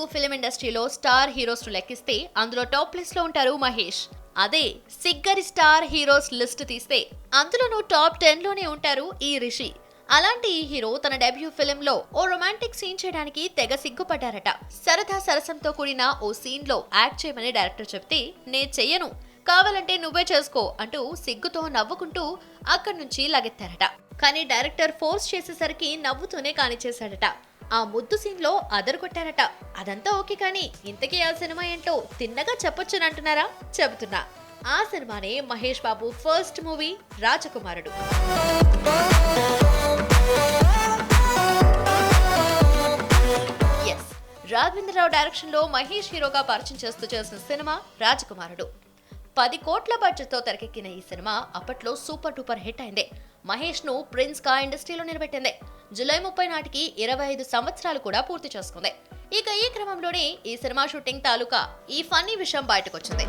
Telugu film ఇండస్ట్రీలో star హీరోస్ను లెక్కిస్తే అందులో టాప్ లిస్ట్లో ఉంటారు మహేష్. అదే సిగ్గరి స్టార్ హీరోస్ లిస్ట్ తీస్తే అందులోనూ టాప్ టెన్లోనే ఉంటారు ఈ రిషి. అలాంటి ఈ హీరో తన డెబ్యూ ఫిలిం లో ఓ రొమాంటిక్ సీన్ చేయడానికి తెగ సిగ్గుపడ్డారట. సరదా సరసంతో కూడిన ఓ సీన్లో యాక్ట్ చేయమని డైరెక్టర్ చెప్తే నే చెయ్యను. కావాలంటే నువ్వే చేసుకో అంటూ సిగ్గుతో నవ్వుకుంటూ అక్కడి నుంచి లగెత్తారట. కానీ డైరెక్టర్ ఫోర్స్ చేసేసరికి నవ్వుతూనే కానిచేశాడట ఆ ముద్దు సీన్లో అదర్ అదరగొట్టారట అదంతా ఓకే కానీ ఇంతకీ ఆ సినిమా ఏంటో తిన్నగా చెప్పొచ్చని అంటున్నారా? చెబుతున్నా. ఆ సినిమానే Mahesh Babu first movie Rajakumarudu. Yes Raghavendra Rao డైరెక్షన్లో మహేష్ హీరోగా పరిచయం చేస్తూ చేసిన సినిమా రాజకుమారుడు. పది కోట్ల బడ్జెట్తో తెరకెక్కిన ఈ సినిమా అప్పట్లో సూపర్ డూపర్ హిట్ అయింది. మహేష్ను ప్రిన్స్ కా ఇండస్ట్రీలో నిలబెట్టింది. జూలై ముప్పై నాటికి ఇరవై ఐదు సంవత్సరాలు కూడా పూర్తి చేసుకుంది. ఇక ఈ క్రమంలోనే ఈ సినిమా షూటింగ్ తాలూకా ఈ ఫన్నీ విషయం బయటకొచ్చింది.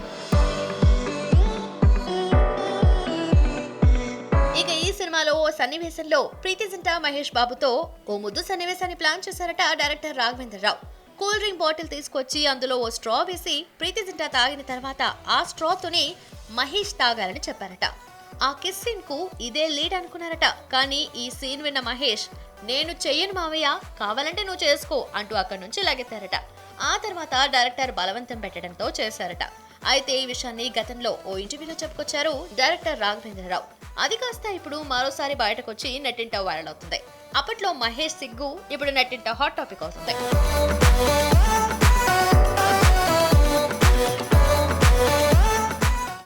ఇక ఈ సినిమాలో ఓ సన్నివేశంలో ప్రీతి జింటా మహేష్ బాబుతో ఓ ముద్దు సన్నివేశాన్ని ప్లాన్ చేశారట director Raghavendra Rao cool drink bottle తీసుకొచ్చి అందులో ఓ స్ట్రా వేసి ప్రీతి జింటా తాగిన తర్వాత ఆ స్ట్రాతోనే మహేష్ తాగాలని చెప్పారట. ఆ కిస్ సీన్కు ఇదే లీడ్ అనుకున్నారట. కానీ ఈ సీన్ విన్న మహేష్ నేను చెయ్యను మావయ్య కావాలంటే నువ్వు చేసుకో అంటూ అక్కడి నుంచి లాగెత్తారట. ఆ తర్వాత డైరెక్టర్ బలవంతం పెట్టడంతో చేశారట. అయితే ఈ విషయాన్ని గతంలో ఓ ఇంటర్వ్యూలో చెప్పుకొచ్చారు డైరెక్టర్ రాఘవేంద్రరావు. అది కాస్త ఇప్పుడు మరోసారి బయటకొచ్చి నెట్టింట వైరల్ అవుతుంది. అప్పట్లో మహేష్ సిగ్గు ఇప్పుడు నెట్టింట హాట్ టాపిక్ అవుతుంది.